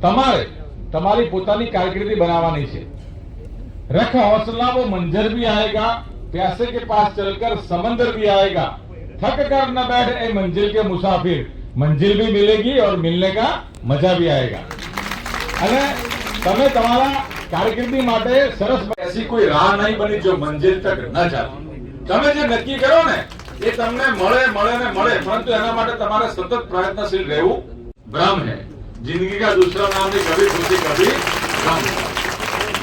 તમારે તમારી પોતાની કારકિર્દી બનાવવાની છે रख हौसला वो मंजर भी आएगा प्यासे के पास चलकर समंदर भी आएगा थक कर न बैठ ए मंजिल के मुसाफिर मंजिल भी मिलेगी और मिलने का मजा भी आएगा અને તમે તમારા કારકિર્દી માટે સરસ એસી કોઈ રાહ નહીં બની જો મંજિલ તક ન ચાલી તમે જે નક્કી કરો ને એ તમને મળે મળે ને મળે પરંતુ એના માટે તમારે સતત પ્રયત્નશીલ રહેવું ભ્રમ है जिंदगी का दूसरा नाम है कभी खुशी कभी गम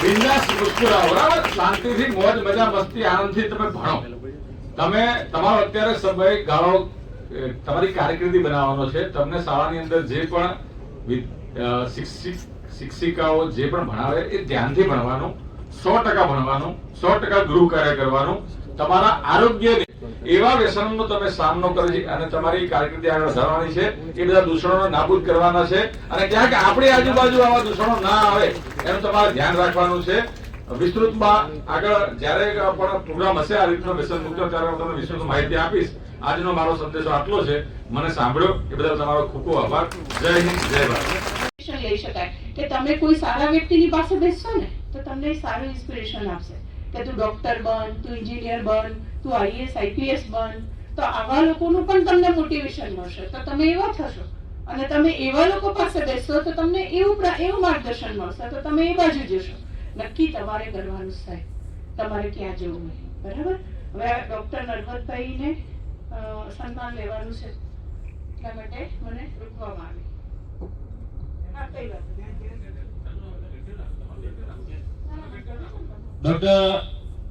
બિંદાસ મુસ્કુરાવો બરાબર શાંતિથી મોજ મજા મસ્તી આનંદથી તમે ભણો તમે તમારો અત્યારે સમય ગાળો અ, તમારી કારકિર્દી બનાવવાનો છે તમને શાળાની અંદર જે પણ વિ- અ, શિક્ષિક શિક્ષિકાઓ જે પણ ભણાવે એ ધ્યાનથી ભણવાનું સો ટકા ભણવાનું સો ટકા ગૃહ કાર્ય કરવાનું તમારા આરોગ્યને એવા વ્યસનનો તમે સામનો કરી અને તમારી કારકિર્દી આગળ વધારવાની છે. એ બધા દૂષણોને નાબૂદ કરવાના છે. અને ક્યાંક આપણી આજુબાજુ આવા દૂષણો ના આવે, એનું તમારે ધ્યાન રાખવાનું છે. વિસ્તૃતમાં આગળ જ્યારે પણ પ્રોગ્રામ હશે, આ રીતનો વ્યસન મુક્ત ત્યારે હું તમને વિસ્તૃત માહિતી આપીશ. આજનો મારો સંદેશો આટલો છે. મને સાંભળ્યો એ બદલ તમારો ખૂબ ખૂબ આભાર. જય હિન્દ, જય ભારત. લઈ શકાય. કે તમે કોઈ સારા વ્યક્તિની પાસે બેસશો ને, તો તમને સારું ઇન્સ્પિરેશન આપશે. કે તું ડોક્ટર બન, તું એન્જિનિયર બન તું આઈએસ, આઈપીએસ બન તો આવા લોકોનું પણ તમને મોટિવેશન મળશે. તો તમે એવા થશો. અને તમે એવા લોકો પાસે બેસશો, તો તમને એવું એવું માર્ગદર્શન મળશે. તો તમે એ બાજુ જશો. નક્કી તમારે કરવાનું સાહેબ. તમારે ક્યાં જવું બરાબર? હવે ડૉક્ટર નરવતભાઈને સન્માન લેવાનું છે. એટલા માટે મને રૂકવામાં આવી. Doctor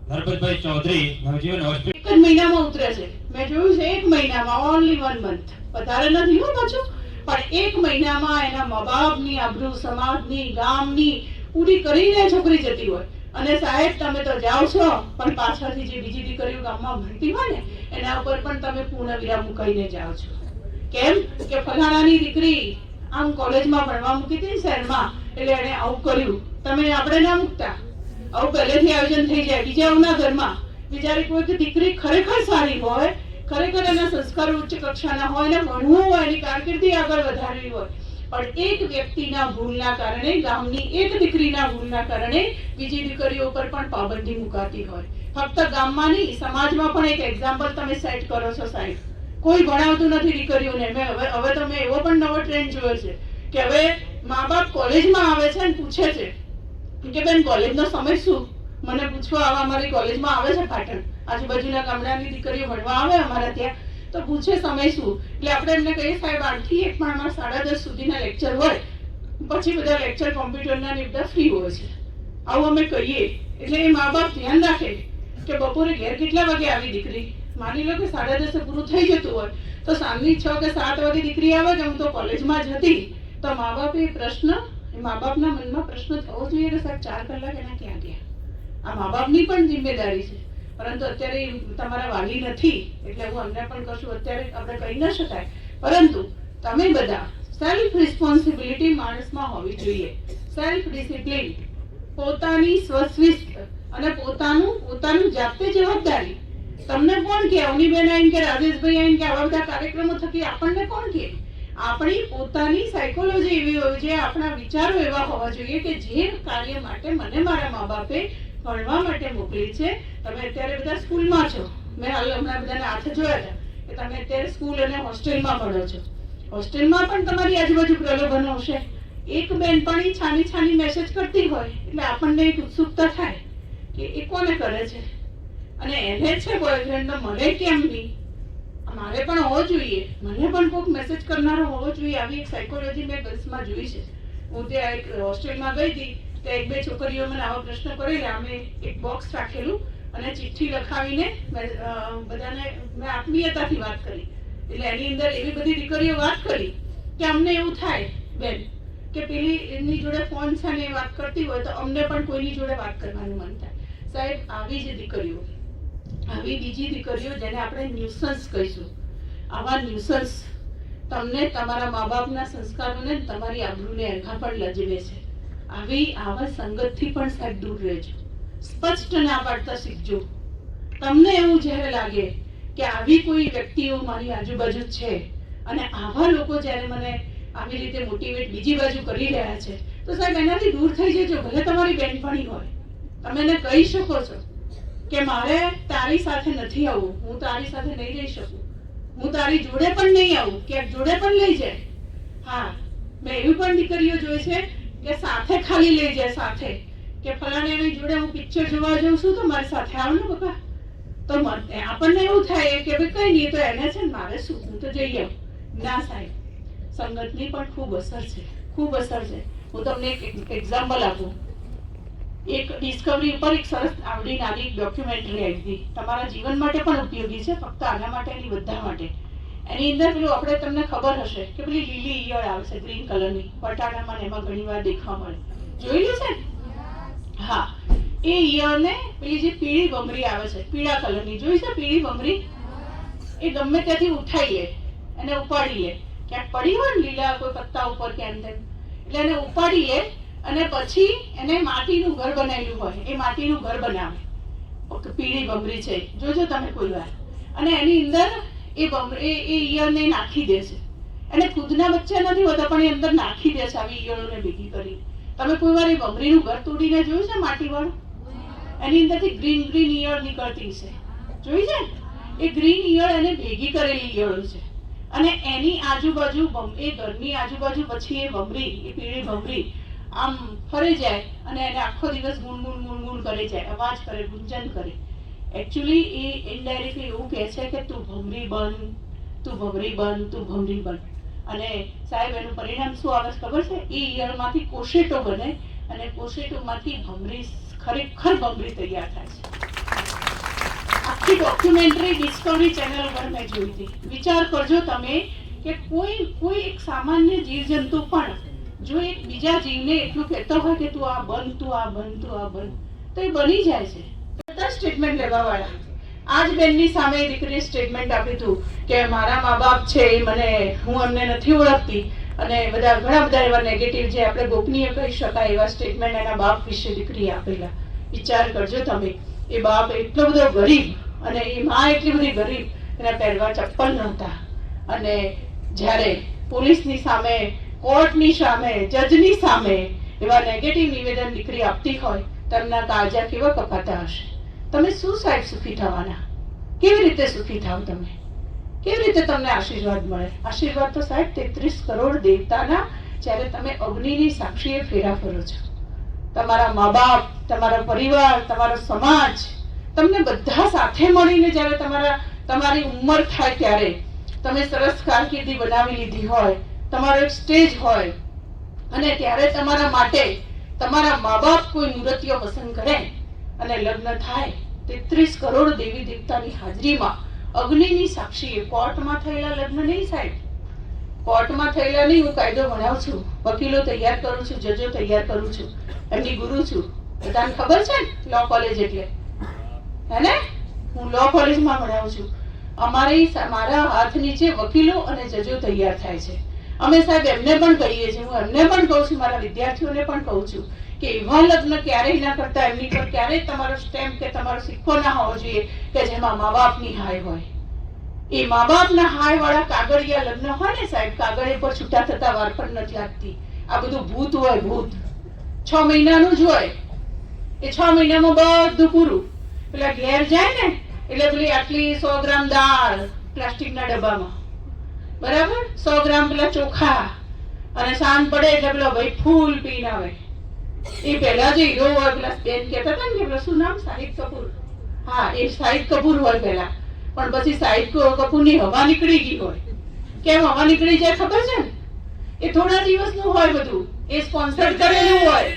Narpatbhai Chaudhary Navjivan hospital. એક જ મહિનામાં ઉતરે છે. મેં જોયું છે એક મહિનામાં ઓનલી વન મંથ વધારે નથી હો પાછું. પણ એક મહિનામાં એના મા બાપની આબરૂ સમાજની, ગામની પૂરી કરીને છોકરી જતી હોય. અને સાહેબ, તમે તો જાઓ છો, પણ પાછળથી જે બીજી દીકરીઓ ગામમાં ભણતી હોય ને, એના ઉપર પણ તમે પૂર્ણ વિરામ મુકાઈને જાઓ છો. કેમ? કે ફલાણાની દીકરી આમ કોલેજમાં ભણવા મૂકી હતી શહેરમાં, એટલે એને આવું કર્યું. તમે આપણે ના મૂકતા? આવું પહેલેથી આયોજન થઈ જાય. બીજાઓના ઘરમાં. બિચારી કોઈ દીકરી ખરેખર સારી હોય, ખરેખર એના સંસ્કારો ઉચ્ચ કક્ષાના હોય ને ભણવું હોય એની કારકિર્દી આગળ વધારવી હોય. પણ એક વ્યક્તિના ભૂલના કારણે, ગામની એક દીકરીના ભૂલના કારણે બીજી દીકરીઓ ઉપર પણ પાબંદી મુકાતી હોય. ફક્ત ગામમાં નહીં, સમાજમાં પણ એક એક્ઝામ્પલ તમે સેટ કરો છો સાહેબ. કોઈ ભણાવતું નથી દીકરીઓને. મેં હવે હવે તમે એવો પણ નવો ટ્રેન્ડ જોયો છે કે હવે મા બાપ કોલેજમાં આવે છે અને પૂછે છે કે બેન કોલેજનો સમય શું? મને પૂછવા આવે અમારી કોલેજમાં આવે છે પાટણ? આજુબાજુના ગામડાની દીકરીઓ ભણવા આવે અમારા ત્યાં? તો પૂછે સમય શું? એટલે આપણે એમને કહીએ, સાહેબ, આઠથી એક પણ અમારા સાડા દસ સુધીના લેક્ચર હોય. પછી બધા લેક્ચર કોમ્પ્યુટરના ને બધા ફ્રી હોય છે. આવું અમે કહીએ. એટલે એ મા બાપ ધ્યાન રાખે કે બપોરે ઘેર કેટલા વાગે આવી દીકરી? માની લો કે સાડા દસે પૂરું થઈ જતું હોય. તો સાંજની છ કે સાત વાગે દીકરી આવે કે હું તો કોલેજમાં જ હતી? તો મા બાપે પ્રશ્ન એ મા બાપના મનમાં પ્રશ્ન થવો જોઈએ કે સાહેબ, ચાર કલાક એના ક્યાં ગયા? આ મા બાપની પણ જિમ્મેદારી છે. પરંતુ અત્યારે તમારા વાલી નથી, એટલે હું અમને પણ કશું અત્યારે આપણે કહી ન શકાય. પરંતુ તમે બધા સેલ્ફ રિસ્પોન્સિબિલિટી માણસમાં હોવી જોઈએ. સેલ્ફ ડિસિપ્લિન પોતાની સ્વસ્વિસ્ત અને પોતાનું પોતાનું જાતે જવાબદારી. તમને કોણ કે અવનીબેન આવીને કે, રાજેશભાઈ આવીને કે, આવા બધા કાર્યક્રમો થકી આપણને કોણ કે આપણી પોતાની સાયકોલોજી એવી હોવી જોઈએ આપણા વિચારો એવા હોવા જોઈએ કે જે કાર્ય માટે મને મારા મા બાપે ભણવા માટે મોકલી છે. તમે અત્યારે બધા સ્કૂલમાં છો. મેં હાલ હમણાં બધાના હાથ જોયા હતા કે તમે અત્યારે સ્કૂલ અને હોસ્ટેલમાં ભણો છો. હોસ્ટેલમાં પણ તમારી આજુબાજુ પ્રલોભનો હશે. એક બેનપણી છાની છાની મેસેજ કરતી હોય એટલે આપણને એક ઉત્સુકતા થાય કે એ કોને કરે છે? અને એને છે બોયફ્રેન્ડ તો મને કેમ નહીં? મારે પણ હોવો જોઈએ. મને પણ કોઈક મેસેજ કરનારો હોવો જોઈએ. આવી એક સાયકોલોજી મેં ગર્લ્સમાં જોઈ છે. હું ત્યાં એક હોસ્ટેલમાં ગઈ હતી. ત્યાં એક બે છોકરીઓ મને આવા પ્રશ્ન કરેલા. અમે એક બોક્સ રાખેલું અને ચિઠ્ઠી લખાવીને બધાને મેં આત્મીયતાથી વાત કરી. એટલે એની અંદર એવી બધી દીકરીઓ વાત કરી કે અમને એવું થાય, બેન, કે પેલી એની જોડે ફોન છે ને વાત કરતી હોય તો અમને પણ કોઈની જોડે વાત કરવાનું મન થાય. સાહેબ, આવી જ દીકરીઓ. આવી બીજી દીકરીઓ જેને આપણે ન્યુસન્સ કહીશું. આવા ન્યુસન્સ તમને તમારા મા બાપના સંસ્કારોને તમારી આબરૂને અરઘા પણ લજવે છે. આવી આવા સંગતથી પણ સાહેબ દૂર રહેજો. સ્પષ્ટ ના પાડતા શીખજો. તમને એવું જ્યારે લાગે કે આવી કોઈ વ્યક્તિઓ મારી આજુબાજુ છે અને આવા લોકો જ્યારે મને આવી રીતે મોટિવેટ બીજી બાજુ કરી રહ્યા છે, તો સાહેબ એનાથી દૂર થઈ જજો, ભલે તમારી બેનપણી હોય. તમે એને કહી શકો છો. કે મારે તારી સાથે નથી આવવું હું તારી સાથે નહીં રહી શકું. હું તારી જોડે પણ નહીં આવું. ક્યાંક જોડે પણ લઈ જાય. હા, મેં એવી પણ દીકરીઓ જોઈ છે કે સાથે ખાલી લઈ જાય સાથે. કે ફલાણાની જોડે હું પિક્ચર જોવા જઉં છું તો મારી સાથે આવ ને બકા. તો મને આપણને એવું થાય કે ભાઈ કઈ નહીં, તો એને છે ને મારે શું હું તો જઈ આવું. ના સાહેબ, સંગતની પણ ખૂબ અસર છે. ખૂબ અસર છે. હું તમને એક એક્ઝામ્પલ આપું. એક ડિસ્કવરી ઉપર એક સરસ આવડી નાની ડોક્યુમેન્ટરી આવી હતી. તમારા જીવન માટે પણ ઉપયોગી છે, ફક્ત આના માટે નહીં બધા માટે. એની અંદર પેલું આપણે તમને ખબર હશે કે પેલી લીલી ઈયળ આવે છે ગ્રીન કલરની. બટાટામાં ને એમાં ઘણી વાર દેખવા મળે. જોઈ લો છે હા. એ ઈયળને પેલી જે પીળી બમરી આવે છે, પીળા કલરની. જોઈ છે પીળી બમરી? એ ગમે ત્યાંથી ઉઠાઈ લે, એને ઉપાડી લે. ક્યાંક પડી હોય ને લીલા કોઈ પત્તા ઉપર કે અંદર. એટલે એને ઉપાડી લે અને પછી એને માટીનું ઘર બનાવ્યું હોય, એ માટીનું ઘર બનાવે. પીળી ભમરી છે, જોજો તમે કોઈ વાર. અને એની અંદર એ ભમરી એ ઈયળને નાખી દે છે. એને ખુદના બચ્ચા નથી હોતા, પણ એ અંદર નાખી દે છે આવી ઈયળોને ભેગી કરી. તમે કોઈ વાર એ ભમરીનું ઘર તોડીને જોયું છે માટીવાળું? એની અંદરથી ગ્રીન ગ્રીન ઈયળ નીકળતી છે. જોઈ છે? એ ગ્રીન ઈયળ એને ભેગી કરેલી ઈયળો છે. અને એની આજુબાજુ એ ઘરની આજુબાજુ પછી એ ભમરી એ પીળી ભમરી આમ ફરી જાય અને એને આખો દિવસ ગુણગુણ ગુણગુણ કરે જાય, અવાજ કરે, ગુંજન કરે. એકચ્યુઅલી એ ઇનડાયરેક્ટલી એવું કહે છે કે તું ભમરી બન, તું ભમરી બન, તું ભમરી બન. અને સાહેબ, એનું પરિણામ શું આવે છે ખબર છે? એ ઈયળમાંથી કોશેટો બને અને કોશેટોમાંથી ભમરી ખરેખર ભમરી તૈયાર થાય છે. આખી ડોક્યુમેન્ટરી ડિસ્કવરી ચેનલ પર મેં જોઈ હતી. વિચાર કરજો તમે કે કોઈ કોઈ એક સામાન્ય જીવજંતુ પણ જો એક બીજા જીવને એટલું કહેતો હોય કે તું આ બન, તું આ બન, તું આ બન, તો એ બની જાય છે. બધા સ્ટેટમેન્ટ લેવા વાળા આજ બેનની સામે દીકરીએ સ્ટેટમેન્ટ આપ્યું હતું કે મારા મા બાપ છે એ મને, હું એમને નથી ઓળખતી. અને બધા, ઘણા બધા એવા નેગેટિવ જે આપણે ગોપનીય કહી શકાય એવા સ્ટેટમેન્ટ એના બાપ વિશે દીકરી આપેલા. વિચાર કરજો તમે, એ બાપ એટલો બધો ગરીબ અને એ મા એટલી બધી ગરીબ, એના પહેરવા ચપ્પલ નહોતા. અને જ્યારે પોલીસની સામે કોર્ટની સામે, જજની સામે એવા નેગેટિવ નિવેદન દીકરી આપતી હોય તેમના કાળજા કેવા કપાતા હશે? તમે શું સાહેબ સુખી થવાના? કેવી રીતે સુખી થાવ તમે? કેવી રીતે તમને આશીર્વાદ મળે? આશીર્વાદ તો સાહેબ તેત્રીસ કરોડ દેવતાના, જ્યારે તમે અગ્નિની સાક્ષીએ ફેરા ફરો છો. તમારા મા બાપ તમારો પરિવાર, તમારો સમાજ, તમને બધા સાથે મળીને જ્યારે તમારા, તમારી ઉંમર થાય ત્યારે, તમે સરસ કારકિર્દી બનાવી લીધી હોય તમારો એક સ્ટેજ હોય અને ત્યારે તમારા માટે તમારા મા બાપ કોઈ નૃત્ય પસંદ કરે અને લગ્ન થાય, તેત્રીસ કરોડ દેવી દેવતાની હાજરીમાં અગ્નિની સાક્ષીએ કોર્ટમાં થયેલા લગ્ન નહીં સાહેબ. કોર્ટમાં થયેલા નહીં, હું કાયદો ભણાવું છું, વકીલો તૈયાર કરું છું, જજો તૈયાર કરું છું, એમની ગુરુ છું. બધાને ખબર છે ને લો કોલેજ એટલે? હે હું લો કોલેજમાં ભણાવું છું. અમારી મારા હાથ નીચે વકીલો અને જજો તૈયાર થાય છે. અમે સાહેબ એમને પણ કહીએ છીએ, હું એમને પણ કહું છું, મારા વિદ્યાર્થીઓને પણ કહું છું કે એવા લગ્ન ક્યારેય ના કરતા, એમની પર ક્યારેય તમારો સ્ટેમ્પ કે તમારો સિક્કો ના હોવો જોઈએ કે જેમાં મા બાપની હાય હોય. એ મા બાપના હાય વાળા કાગળિયા લગ્ન હોય ને સાહેબ, કાગળિયા પર છૂટા થતા વાર પણ નથી લાગતી આ બધું ભૂત હોય, ભૂત. છ મહિનાનું જ હોય. એ છ મહિનામાં બધું પૂરું. પેલા ઘેર જાય ને, એટલે પેલી આટલી સો ગ્રામ દાળ પ્લાસ્ટિકના ડબ્બામાં. બરાબર? સો ગ્રામ પેલા ચોખા અને સાંજ પડે એટલે પેલો ભાઈ ફૂલ પીને આવે એ પહેલા જે હીરો હોય પેલા બેન કહેતા હતા ને કે પેલા શું નામ? શાહિદ કપૂર. હા એ શાહિદ કપૂર હોય પહેલા પણ પછી શાહિદ કપૂરની હવા નીકળી ગઈ હોય. કેમ હવા નીકળી જાય ખબર છે ને? એ થોડા દિવસનું હોય બધું. એ સ્પોન્સર કરેલું હોય.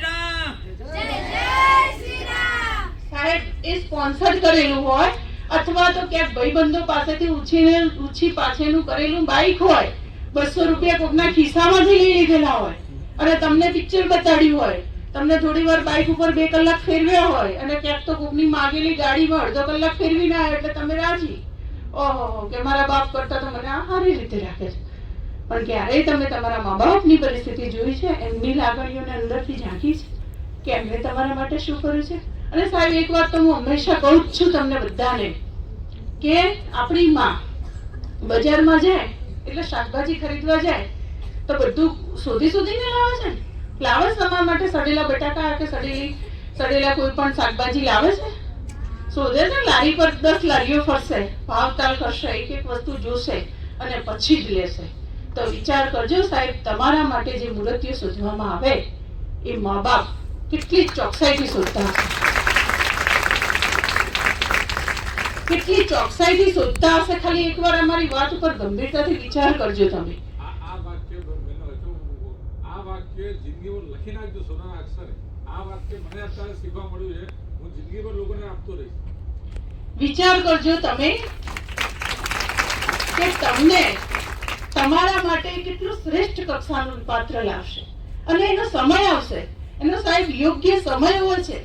સાહેબ એ સ્પોન્સર કરેલું હોય અથવા તો ક્યાંક ભાઈબંધો પાસેથી ઉછીને, ઉછી પાછળનું કરેલું બાઈક હોય, બસો રૂપિયા કોકના ખિસ્સામાંથી લઈ લીધેલા હોય, અને તમને પિક્ચર બતાડ્યું હોય, તમને થોડી વાર બાઈક ઉપર બે કલાક ફેરવ્યા હોય, અને ક્યાંક તો કોકની માગેલી ગાડીમાં અડધો કલાક ફેરવી ના એટલે તમે રાજી. ઓહો કે મારા બાપ કરતા તો મને આ સારી રીતે રાખે છે. પણ ક્યારેય તમે તમારા મા બાપની પરિસ્થિતિ જોઈ છે, એમની લાગણીઓને અંદરથી ઝાંકી છે? કે એમણે તમારા માટે શું કર્યું છે? અને સાહેબ, એક વાત તો હું હંમેશા કહું જ છું તમને બધાને કે આપણી માં બજારમાં જાય, એટલે શાકભાજી ખરીદવા જાય, તો બધું શોધી શોધીને લાવે છે લાવે તમારા માટે સડેલા બટાકા કે સડેલી, સડેલા કોઈ પણ શાકભાજી લાવે છે? શોધે છે લારી પર દસ લારીઓ ફરશે, ભાવતાલ કરશે, એક એક વસ્તુ જોશે અને પછી જ લેશે. તો વિચાર કરજો સાહેબ, તમારા માટે જે મૂર્તિઓ શોધવામાં આવે, એ મા બાપ કેટલી ચોકસાઈથી શોધતા હશે. કેટલી ચોકસાઈથી શોધતા હશે ખાલી એકવાર અમારી વાત ઉપર ગંભીરતાથી વિચાર કરજો તમે. આ વાક્ય આ વાક્ય જિંદગીભર લખી નાખજો સોનાના અક્ષરે. આ વાક્ય મને અત્યારે શીખવા મળ્યું છે. હું જિંદગીભર લોકોને આપતો રહીશ. વિચાર કરજો તમે કે તમને તમારા માટે કેટલું શ્રેષ્ઠ કક્ષાનું પાત્ર લાવશે. અને એનો સમય આવશે. એનો સાહેબ યોગ્ય સમય હોય છે.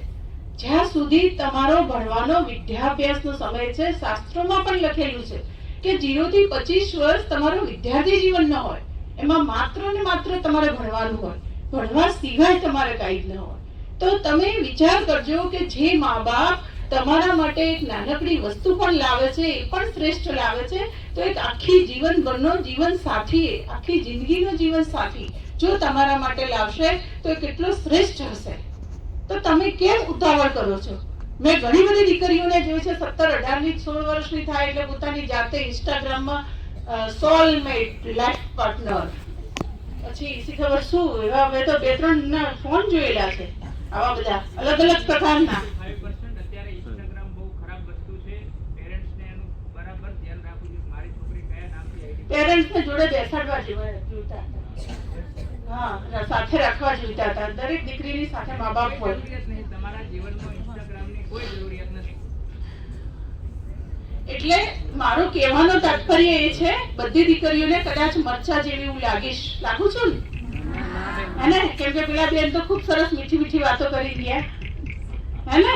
જ્યાં સુધી તમારો ભણવાનો વિદ્યાભ્યાસનો સમય છે, શાસ્ત્રોમાં પણ લખેલું છે કે 0 થી પચીસ વર્ષ તમારો વિદ્યાર્થી જીવન ન હોય. એમાં માત્ર ને માત્ર તમારે ભણવાનું હોય. ભણવા સિવાય તમારે કાંઈ ન હોય. તો તમે વિચાર કરજો કે જે મા બાપ તમારા માટે એક નાનકડી વસ્તુ પણ લાવે છે, એ પણ શ્રેષ્ઠ લાવે છે, તો એક આખી જીવનભરનો જીવન સાથી આખી જિંદગીનો જીવન સાથી જો તમારા માટે લાવશે, તો એ કેટલો શ્રેષ્ઠ હશે. તો તમે કેમ ઉતાવળ કરો છો? મેં ઘણી બધી દીકરીઓને જોઈ છે સત્તર અઢારની સોળ વર્ષની થાય એટલે પોતાની જાતે ઇન્સ્ટાગ્રામમાં સોલમેટ લાઈફ પાર્ટનર પછી શી ખબર શું એવા મેં તો બે ત્રણ ફોન જોયેલા છે આવા બધા અલગ અલગ પ્રકારના. ફાઈવ પર્સન્ટ અત્યારે ઇન્સ્ટાગ્રામ બહુ ખરાબ વસ્તુ છે પેરેન્ટ્સને એનું બરાબર ધ્યાન હા સાથે રાખવા જોઈતા હતા. દરેક દીકરીની સાથે મા બાપ હોય. તમારા જીવનમાં ઇન્સ્ટાગ્રામની કોઈ જરૂરિયાત નથી. એટલે મારો કહેવાનો તાત્પર્ય એ છે બધી દીકરીઓને કદાચ મરચા જેવી હું લાગીશ. લાગુ છું ને? હેને કેમ કે પેલા બેન તો ખૂબ સરસ મીઠી મીઠી વાતો કરી ગયા હે ને?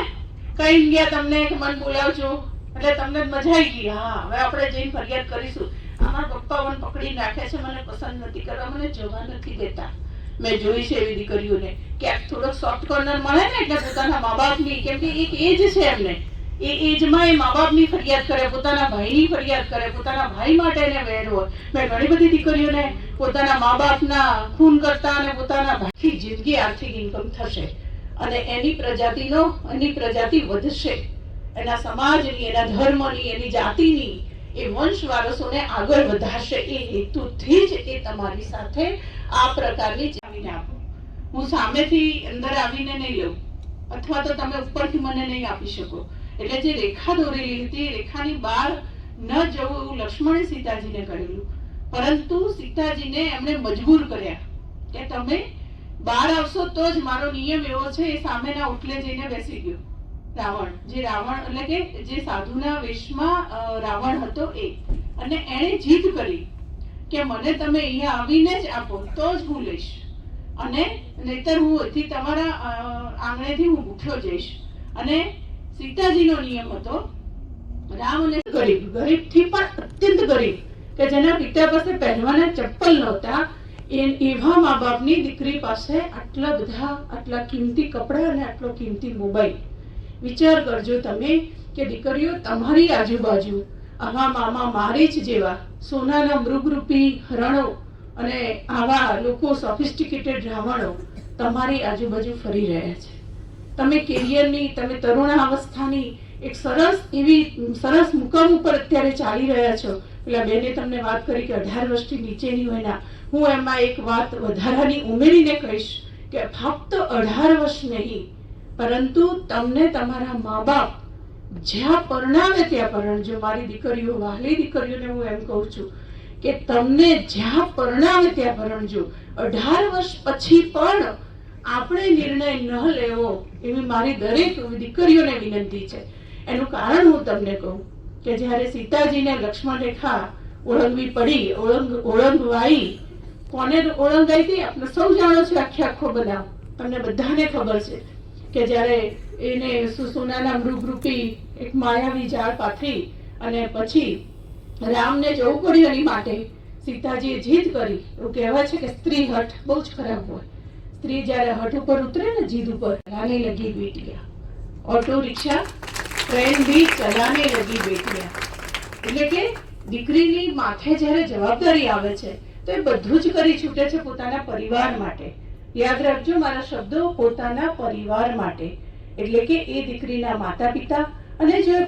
કઈ ગયા તમને કે મન બોલાવજો. એટલે તમને મજા આવી ગઈ. હા હવે આપણે જઈને ફરિયાદ કરીશું. અમારા પપ્પા મને પકડી રાખે છે, મને પસંદ નથી કરવા, મને જવા નથી દેતા. મેં જોઈ છે એવી દીકરીઓને ક્યાંક થોડોક સોફ્ટ કોર્નર મળે ને એટલે પોતાના મા બાપની કેમ કે એક એજ છે એમને. એ એજમાં એ મા બાપની ફરિયાદ કરે, પોતાના ભાઈની ફરિયાદ કરે, પોતાના ભાઈ માટે એને વેર હોય. મેં ઘણી બધી દીકરીઓને પોતાના મા બાપના ખૂન કરતા અને પોતાના ભાઈથી જિંદગી આર્થિક ઇન્કમ થશે. અને એની પ્રજાતિનો, એની પ્રજાતિ વધશે. એના સમાજની, એના ધર્મની, એની જાતિની એ વંશ વારસોને આગળ વધારશે. એ હેતુથી જ એ તમારી સાથે આ પ્રકારની ચાવીને આપો. હું સામેથી અંદર આવીને નહીં લઉં. અથવા તો તમે ઉપરથી મને નહીં આપી શકો. એટલે જે રેખા દોરેલી હતી, એ રેખાની બહાર ન જવું એવું લક્ષ્મણે સીતાજીને કરેલું. પરંતુ સીતાજીને એમણે મજબૂર કર્યા કે તમે બહાર આવશો તો જ મારો નિયમ એવો છે, એ સામેના ઉટલે જઈને બેસી ગયો. રાવણ. જે રાવણ એટલે કે જે સાધુના વેશમાં રાવણ હતો એ. અને એણે જીદ કરી કે મને તમે અહીંયા આવીને જ આપો, તો જ હું લઈશ. અને નહીતર હું અહીંથી તમારા આંગણેથી હું ભૂખ્યો જઈશ. અને સીતાજીનો નિયમ હતો, રામ અને ગરીબ, ગરીબથી પણ અત્યંત ગરીબ, કે જેના પિતા પાસે પહેરવાના ચપ્પલ નહોતા, એ, એવા મા બાપની દીકરી પાસે આટલા બધા, આટલા કિંમતી કપડાં અને આટલો કિંમતી મોબાઈલ. વિચાર કરજો તમે કે દીકરીઓ તમારી આજુબાજુ આવા મામા મારી જ જેવા, સોનાના મૃગરૂપી હરણો અને આવા લોકો સોફિસ્ટિકેટેડ રાવણો તમારી આજુબાજુ ફરી રહ્યા છે. તમે કેરિયરની, તમે તરુણાવસ્થાની એક સરસ એવી, સરસ મુકામ ઉપર અત્યારે ચાલી રહ્યા છો. પેલા બેને તમને વાત કરી કે અઢાર વર્ષથી નીચેની હોયના હું એમાં એક વાત વધારાની ઉમેરીને કહીશ કે ફક્ત અઢાર વર્ષ નહીં પરંતુ તમને તમારા મા બાપ જ્યાં પરણાવે ત્યાં પરણજો. મારી દીકરીઓ વાલી દીકરીઓને હું એમ કહું છું કે તમને જ્યાં પરણાવે ત્યાં પરણજો. અઢાર વર્ષ પછી પણ આપણે નિર્ણય ન લેવો એવી મારી દરેક દીકરીઓને વિનંતી છે. એનું કારણ હું તમને કહું કે જ્યારે સીતાજીને લક્ષ્મણ રેખા ઓળંગવી પડી, ઓળંગ, ઓળંગવાઈ, કોને ઓળંગાઈ હતી? આપણે સૌ જાણો છો આખે આખો બનાવ. તમને બધાને ખબર છે. કે જ્યારે એને સુસુનાના મૃગરૂપી એક માયાવી ઝાડ પાથરી અને પછી રામને જવું પડ્યું એની માટે, સીતાજીએ જીદ કરી. એવું કહેવાય છે કે સ્ત્રી હઠ બહુ જ ખરાબ હોય. સ્ત્રી જ્યારે હઠ ઉપર ઉતરે ને જીદ ઉપર, ચલાને લગી બેટિયા. ઓટો, રિક્ષા, ટ્રેન બી ચલાને લગી બેટિયા. એટલે કે દીકરીની માથે જ્યારે જવાબદારી આવે છે, તો એ બધું જ કરી છૂટે છે પોતાના પરિવાર માટે. યાદ રાખજો, મારા શબ્દો પોતાના પરિવાર માટે. એટલે કે એ દીકરીના માતા પિતા અને જો